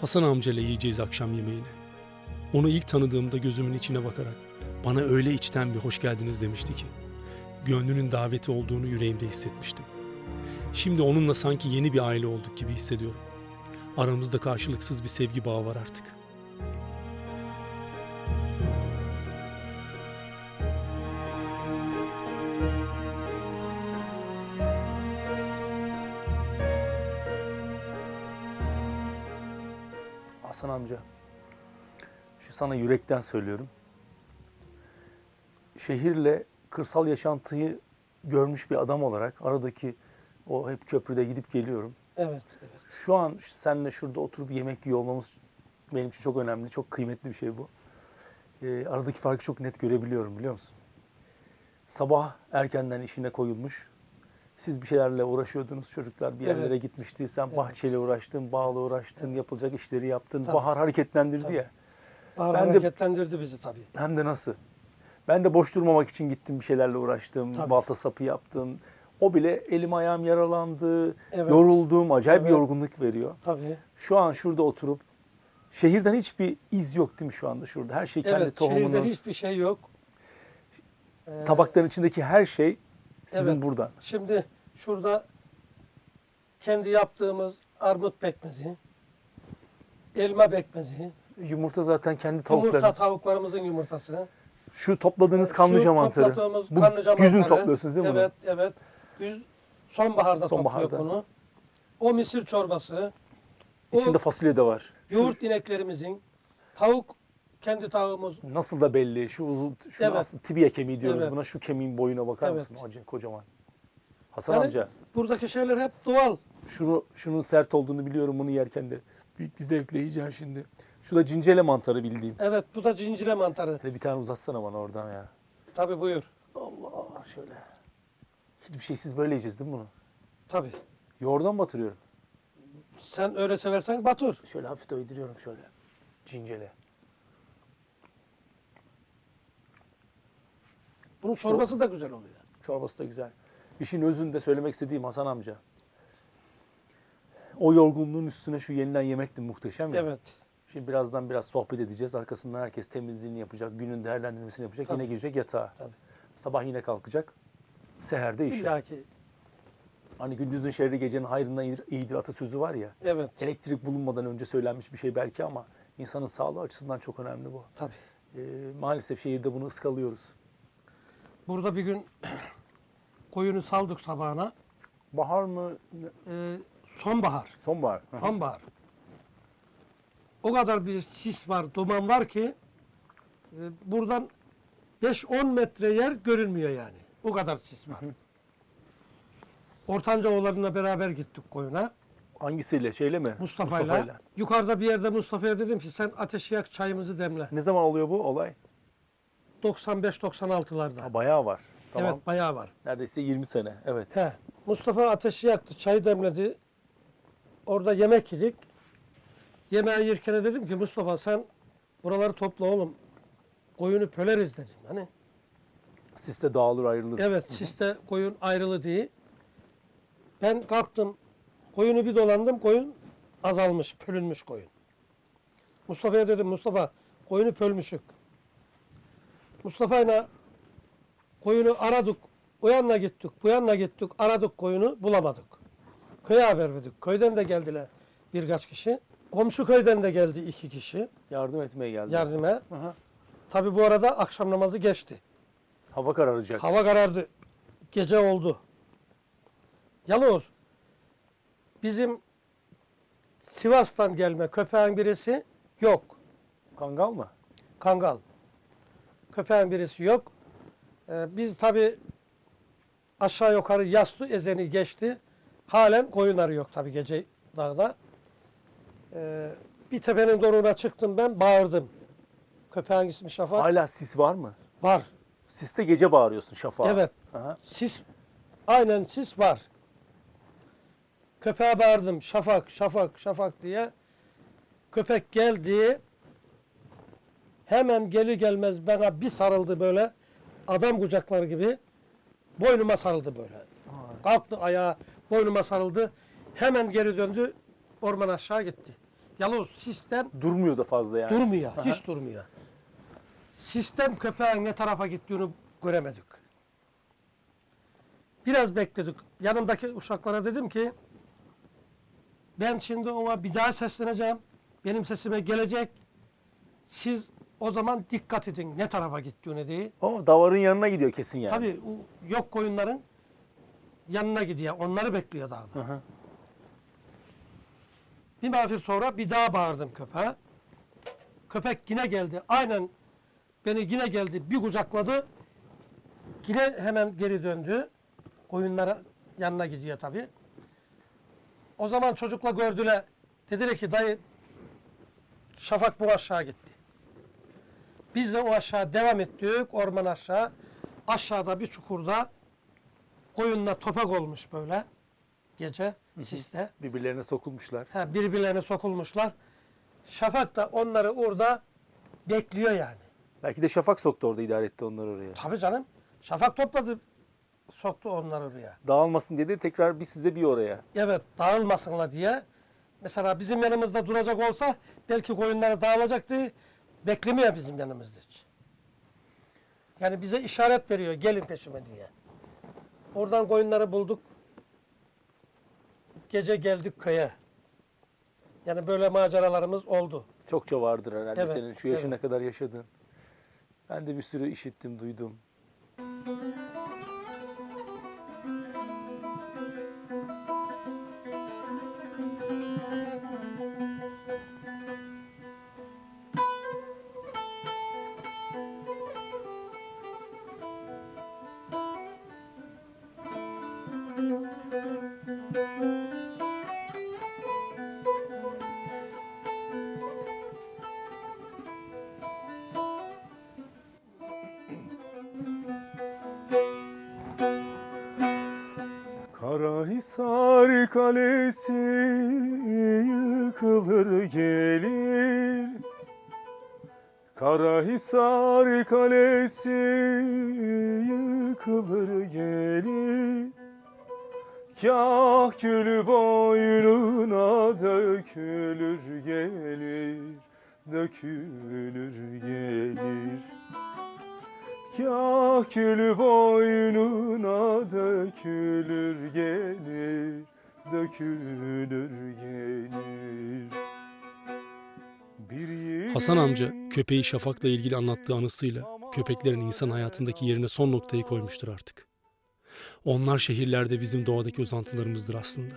Hasan amcayla yiyeceğiz akşam yemeğini. Onu ilk tanıdığımda gözümün içine bakarak bana öyle içten bir hoş geldiniz demişti ki. Gönlünün daveti olduğunu yüreğimde hissetmiştim. Şimdi onunla sanki yeni bir aile olduk gibi hissediyorum. Aramızda karşılıksız bir sevgi bağı var artık. Hasan amca, şu sana yürekten söylüyorum. Şehirle kırsal yaşantıyı görmüş bir adam olarak aradaki o hep köprüde gidip geliyorum. Evet, evet. Şu an seninle şurada oturup yemek yiyor olmamız benim için çok önemli, çok kıymetli bir şey bu. Ee, aradaki farkı çok net görebiliyorum biliyor musun? Sabah erkenden işine koyulmuş. Siz bir şeylerle uğraşıyordunuz. Çocuklar bir yerlere Evet. gitmişti. Sen Evet. bahçeyle uğraştın, bağla uğraştın, Evet. yapılacak işleri yaptın. Tabii. Bahar hareketlendirdi Tabii. ya. Bahar Ben de- hareketlendirdi bizi tabii. Hem de nasıl? Ben de boş durmamak için gittim bir şeylerle uğraştım. Tabii. Balta sapı yaptım. O bile elim ayağım yaralandı. Evet. Yoruldum. Acayip bir Evet. yorgunluk veriyor. Tabii. Şu an şurada oturup şehirden hiçbir iz yok değil mi şu anda şurada? Her şey kendi Evet, tohumunu. şehirde hiçbir şey yok. Ee, Tabakların içindeki her şey sizin Evet. buradan. Şimdi şurada kendi yaptığımız armut pekmezi, elma pekmezi, Yumurta zaten kendi yumurta tavuklarınız. tavuklarımızın yumurtası. Şu topladığınız Şu kanlıca mantarı. topladığımız Bu kanlıca güzün mantarı. topluyorsunuz değil mi Evet, evet. Güz, sonbaharda, Sonbaharda. topluyor bunu. O misir çorbası, bunu? İçinde o fasulye de var. yoğurt ineklerimizin, tavuk kendi tavuğumuz. Nasıl da belli. Şu uzun, şu Evet. aslında tibia kemiği diyoruz Evet. buna. Şu kemiğin boyuna bakar Evet. mısın? Acı kocaman. Hasan Yani- amca. Buradaki şeyler hep doğal. Şunu, şunun sert olduğunu biliyorum bunu yerken de. Büyük bir zevkle yiyeceğim şimdi. Şu da cincele mantarı bildiğim. Evet bu da cincile mantarı. Hadi bir tane uzatsana bana oradan ya. Tabii buyur. Allah şöyle. Hiçbir şeysiz böyle yiyeceğiz değil mi bunu? Tabii. Yoğurdan batırıyorum. Sen öyle seversen batır. Şöyle hafif doyduruyorum şöyle. Cincele. Bunun çorbası da güzel oluyor. Çorbası da güzel. İşin özünde söylemek istediğim Hasan amca. O yorgunluğun üstüne şu yenilen yemek de muhteşem ya. Evet. Şimdi birazdan biraz sohbet edeceğiz. Arkasından herkes temizliğini yapacak, günün değerlendirmesini yapacak. Tabii. Yine girecek yatağa. Tabii. Sabah yine kalkacak. Seherde işe. İlla ki. Hani gündüzün şerri gecenin hayrından iyidir, iyidir atasözü var ya. Evet. Elektrik bulunmadan önce söylenmiş bir şey belki ama insanın sağlığı açısından çok önemli bu. Tabii. Ee, maalesef şehirde bunu ıskalıyoruz. Burada bir gün koyunu saldık sabahına. Bahar mı? Ee, sonbahar. Sonbahar. Hı. Sonbahar. O kadar bir sis var, duman var ki e, buradan 5-10 metre yer görünmüyor yani. O kadar sis var. Ortanca oğlanla beraber gittik koyuna. Hangisiyle? Şeyle mi? Mustafa'yla. Yukarıda bir yerde Mustafa'ya dedim ki sen ateşi yak çayımızı demle. Ne zaman oluyor bu olay? 95-96'larda. Ha, bayağı var. Tamam. Evet bayağı var. Neredeyse 20 sene. Evet. He. Mustafa ateşi yaktı, çayı demledi. Orada yemek yedik. Yemeği yerken dedim ki Mustafa sen buraları topla oğlum. Koyunu pöleriz dedim. Hani Siste dağılır ayrılır. evet siste koyun ayrılı diye. Ben kalktım. Koyunu bir dolandım. Koyun azalmış, pölünmüş koyun. Mustafa'ya dedim Mustafa koyunu pölmüşük. Mustafa'yla koyunu aradık. O yanına gittik, bu yanına gittik. Aradık koyunu bulamadık. Köye haber verdik. Köyden de geldiler birkaç kişi. Komşu köyden de geldi iki kişi Yardım etmeye geldi. yardıma. Aha. Tabi bu arada akşam namazı geçti. Hava kararacak. Hava karardı. Gece oldu. Yalnız bizim Sivas'tan gelme köpeğin birisi yok. Kangal mı? Kangal. Köpeğin birisi yok. Ee, biz tabi aşağı yukarı yaslı ezeni geçti. Halen koyunları yok tabi gece dağda. Ee, bir tepenin doruğuna çıktım ben bağırdım. Köpeğin ismi Şafak. Hala sis var mı? Var. Siste gece bağırıyorsun şafağa. Evet. Aha. Sis, aynen sis var. Köpeğe bağırdım şafak, şafak, şafak diye. Köpek geldi. Hemen gelir gelmez bana bir sarıldı böyle. Adam kucakları gibi. Boynuma sarıldı böyle. Kalktı ayağa, boynuma sarıldı. Hemen geri döndü. Orman aşağı gitti. Yalnız sistem Durmuyor da fazla yani. durmuyor. Aha. Hiç durmuyor. Sistem köpeğin ne tarafa gittiğini göremedik. Biraz bekledik. Yanımdaki uşaklara dedim ki ben şimdi ona bir daha sesleneceğim. Benim sesime gelecek. Siz o zaman dikkat edin ne tarafa gittiğini diye. Ama davarın yanına gidiyor kesin yani. Tabii o yok koyunların yanına gidiyor. Onları bekliyor dağda. Hı hı. Bir mafir sonra bir daha bağırdım köpeğe. Köpek yine geldi. Aynen beni yine geldi. Bir kucakladı. Yine hemen geri döndü. Koyunlara yanına gidiyor tabii. O zaman çocukla gördüler. Dediler ki dayı Şafak bu aşağı gitti. Biz de o aşağı devam ettik. Orman aşağı. Aşağıda bir çukurda koyunla topak olmuş böyle. Gece siste. Birbirlerine sokulmuşlar. Ha, birbirlerine sokulmuşlar. Şafak da onları orada bekliyor yani. Belki de Şafak soktu orada idare etti onları oraya. Tabii canım. Şafak topladı, soktu onları oraya. Dağılmasın diye de tekrar bir size bir oraya. Evet, dağılmasınlar diye. Mesela bizim yanımızda duracak olsa belki koyunları dağılacaktı. Beklemiyor bizim yanımızda hiç. Yani bize işaret veriyor, gelin peşime diye. Oradan koyunları bulduk. Gece geldik köye. Yani böyle maceralarımız oldu. Çokça vardır herhalde Evet, senin şu yaşına evet. kadar yaşadığın. Ben de bir sürü işittim, duydum. Karahisar Kalesi yıkılır gelir. Karahisar Kalesi yıkılır gelir. Kah gül boynuna dökülür gelir. Dökülür gelir Kah gül boynuna dökülür gelir, dökülür gelir. Hasan amca köpeği Şafak'la ilgili anlattığı anısıyla köpeklerin insan hayatındaki yerine son noktayı koymuştur artık. Onlar şehirlerde bizim doğadaki uzantılarımızdır aslında.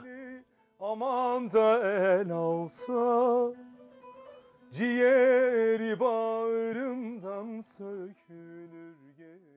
Aman da el alsa Ciğeri bağrımdan sökülür gelir